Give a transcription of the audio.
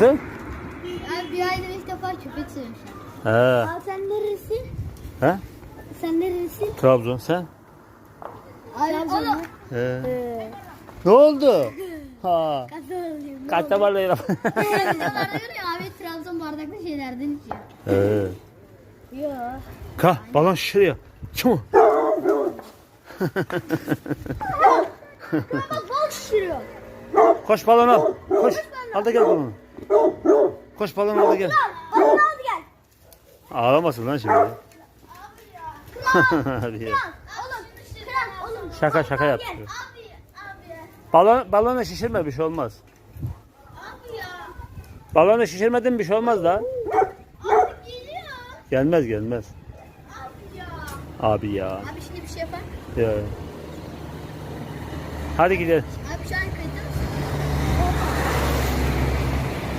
Nasıl? Abi bir ayda ilk defa köpek sevmişler. He. Aa sen neresin? He? Sen neresin? Trabzon sen? Trabzon. Oğlum. He. Ee, Ne oldu? Ha. Tabarla yap. Videolarda görüyor abi Trabzon bardaklı şeylerden içiyor. He. Yok. Ka balon şişiriyor. Çabuk. Bak bal şişiriyor. Koş balon al. Koş. Al da gel balonu. Koş balon al da gel. Balon aldı gel. Ağlamasın lan şimdi. Hadi ya. Kral oğlum. Şaka şaka. Abi. Abi. Balon, balonu şişirme bir şey olmaz. Abi ya. Balonu şişirmedin bir şey olmaz da. Abi. Gelmez gelmez. Abi ya. Abi ya. Abi şimdi bir şey yapar. ya. Hadi gidelim.